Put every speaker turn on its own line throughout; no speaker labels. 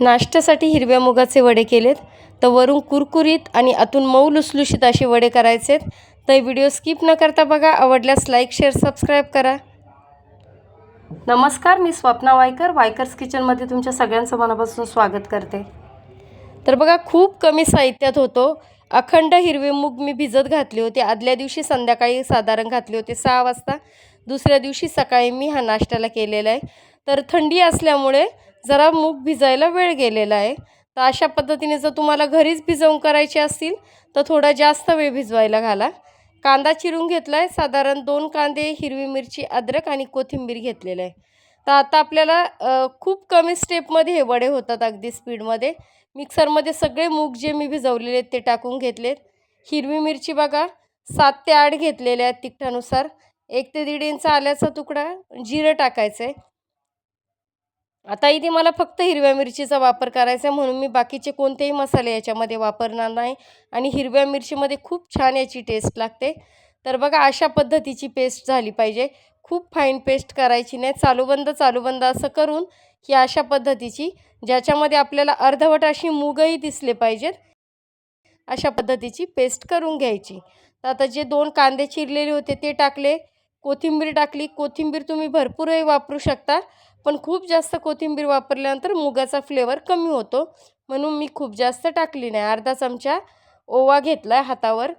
नाश्त्यासाठी हिरव्या मुगाचे वडे केलेत. तर वरून कुरकुरीत आणि आतून मऊ लुसलुशीत असे वडे करायचेत. तर व्हिडिओ स्किप न करता बघा. आवडल्यास लाईक शेअर सबस्क्राईब करा. नमस्कार मी स्वप्ना वायकर. वायकर्स किचनमध्ये तुमच्या सगळ्यांचं मनापासून स्वागत करते. तर बघा खूप कमी साहित्यात होतो. अखंड हिरवे मूग मी भिजत घातले होते. आदल्या दिवशी संध्याकाळी साधारण घातले होते सहा वाजता. दुसऱ्या दिवशी सकाळी मी हा नाश्त्याला केलेला आहे. तर थंडी असल्यामुळे जरा मूग भिजायला वेळ गेलेला आहे. तर अशा पद्धतीने जर तुम्हाला घरीच भिजवून करायचे असतील तर थोडा जास्त वेळ भिजवायला घाला. कांदा चिरून घेतला आहे साधारण दोन कांदे हिरवी मिरची अद्रक आणि कोथिंबीर घेतलेलं आहे. तर आता आपल्याला खूप कमी स्टेपमध्ये हे वडे होतात अगदी स्पीडमध्ये. मिक्सरमध्ये सगळे मूग जे मी भिजवलेले आहेत ते टाकून घेतलेत. हिरवी मिरची बघा सात ते आठ घेतलेल्या आहेत तिखटानुसार. एक ते दीड इंच आल्याचा तुकडा जिरं टाकायचं आहे आता इथे मला फक्त हिरव्या मिरचीचा वापर करायचा आहे म्हणून मी बाकीचे कोणतेही मसाले याच्यामध्ये वापरणार नाही. आणि हिरव्या मिरचीमध्ये खूप छान याची टेस्ट लागते. तर बघा अशा पद्धतीची पेस्ट झाली पाहिजे. खूप फाईन पेस्ट करायची नाही. चालूबंद चालूबंद असं करून ही अशा पद्धतीची ज्याच्यामध्ये आपल्याला अर्धवट अशी मूगही दिसले पाहिजेत अशा पद्धतीची पेस्ट करून घ्यायची. तर आता जे दोन कांदे चिरलेले होते ते टाकले. कोथिंबीर टाकली. कोथिंबीर तुम्ही भरपूरही वापरू शकता पण खूप जास्त कोथिंबीर वापरल्यानंतर मुगाचा फ्लेवर कमी होतो. म्हणून मी खूप जास्त टाकली नाही. अर्धा चमचा ओवा घेतला आहे हातावर.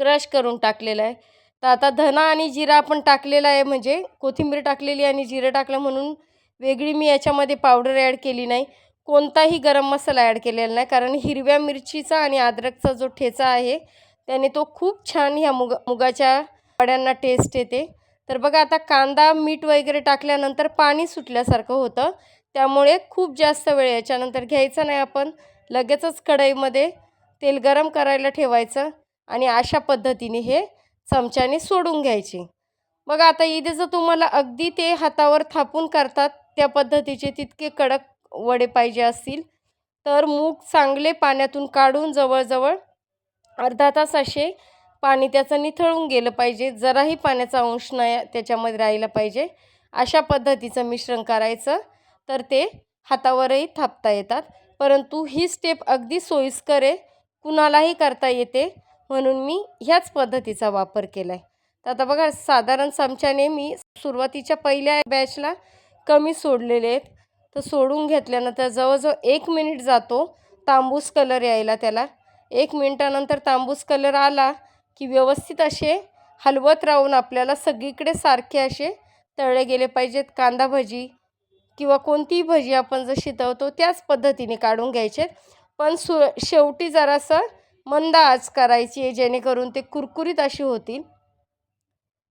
क्रश करून टाकलेला आहे. तर आता धना आणि जिरा आपण टाकलेला आहे म्हणजे कोथिंबीर टाकलेली आणि जिरं टाकलं म्हणून वेगळी मी याच्यामध्ये पावडर ॲड केली नाही. कोणताही गरम मसाला ॲड केलेला नाही. कारण हिरव्या मिरचीचा आणि अद्रकचा जो ठेचा आहे त्याने तो खूप छान ह्या मुगा मुगाच्या वड्यांना टेस्ट येते. तर बघा आता कांदा मीठ वगैरे टाकल्यानंतर पाणी सुटल्यासारखं होतं. त्यामुळे खूप जास्त वेळ याच्यानंतर घ्यायचं नाही आपण. लगेचच कढईमध्ये तेल गरम करायला ठेवायचं आणि अशा पद्धतीने हे चमच्याने सोडून घ्यायचे. बघा आता इथे जर तुम्हाला अगदी ते हातावर थापून करतात त्या पद्धतीचे तितके कडक वडे पाहिजे असतील तर मूग चांगले पाण्यातून काढून जवळजवळ अर्धा तास असे पाणी त्याचं निथळून गेलं पाहिजे जराही पाण्याचा अंश नाही त्याच्यामध्ये राहिला पाहिजे. अशा पद्धतीचं मिश्रण करायचं तर ते हातावरही थापता येतात. परंतु ही स्टेप अगदी सोयीस्कर आहे. कुणालाही करता येते. म्हणून मी ह्याच पद्धतीचा वापर केला आहे तर आता बघा साधारण चमच्याने मी सुरुवातीच्या पहिल्या बॅचला कमी सोडलेले आहेत. तर सोडून घेतल्यानंतर जवळजवळ एक मिनिट जातो तांबूस कलर यायला त्याला. एक मिनटानंतर तांबूस कलर आला की व्यवस्थित असे हलवत राहून आपल्याला सगळीकडे सारखे असे तळले गेले पाहिजेत. कांदा भजी किंवा कोणतीही भजी आपण जशी तळतो त्याच पद्धतीने काढून घ्यायचे. पण सु शेवटी जरासं मंद आच करायची आहे जेणेकरून ते कुरकुरीत अशी होतील.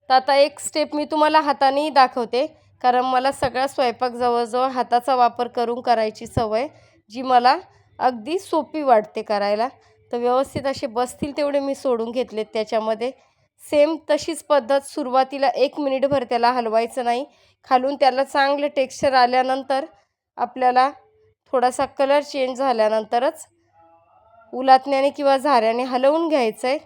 तर आता एक स्टेप मी तुम्हाला हातानेही दाखवते. कारण मला सगळा स्वयंपाक जवळजवळ हाताचा वापर करून करायची सवय जी मला अगदी सोपी वाटते करायला. तर व्यवस्थित असे बसतील तेवढे मी सोडून घेतलेत त्याच्यामध्ये. सेम तशीच पद्धत सुरुवातीला एक मिनिटभर त्याला हलवायचं नाही. खालून त्याला चांगलं टेक्स्चर आल्यानंतर आपल्याला थोडासा कलर चेंज झाल्यानंतरच उलातण्याने किंवा झाऱ्याने हलवून घ्यायचं आहे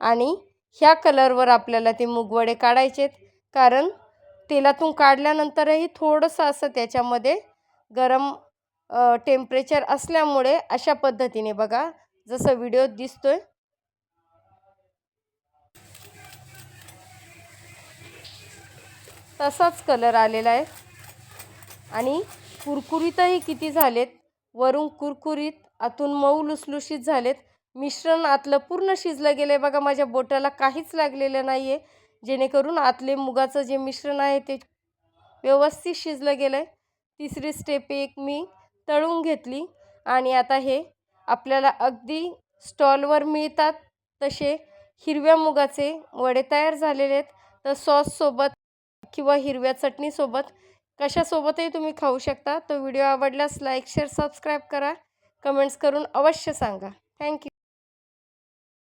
आणि ह्या कलरवर आपल्याला ते मुगवडे काढायचेत. कारण तेलातून काढल्यानंतरही थोडंसं असं त्याच्यामध्ये गरम टेम्परेचर असल्यामुळे अशा पद्धतीने बघा जसं व्हिडिओत दिसतोय. तसाच कलर आलेला आहे. आणि कुरकुरीतही किती झालेत? वरून कुरकुरीत आतून मऊ लुसलुशीत झालेत. मिश्रण आतलं पूर्ण शिजलं गेलं आहे बघा माझ्या बोटाला काहीच लागलेलं नाही आहे जेणेकरून आतले मुगाचं जे मिश्रण आहे ते व्यवस्थित शिजलं गेलं आहे तिसरी स्टेप एक मी तळून घेतली. आणि आता हे आपल्याला अगदी स्टॉलवर मिळतात तसे हिरव्या मुगाचे वडे तयार झालेले आहेत. तर सॉससोबत किंवा हिरव्या चटणीसोबत कशासोबतही तुम्ही खाऊ शकता. तो व्हिडिओ आवडल्यास लाईक शेअर सबस्क्राईब करा. कमेंट्स करून अवश्य सांगा. थँक्यू.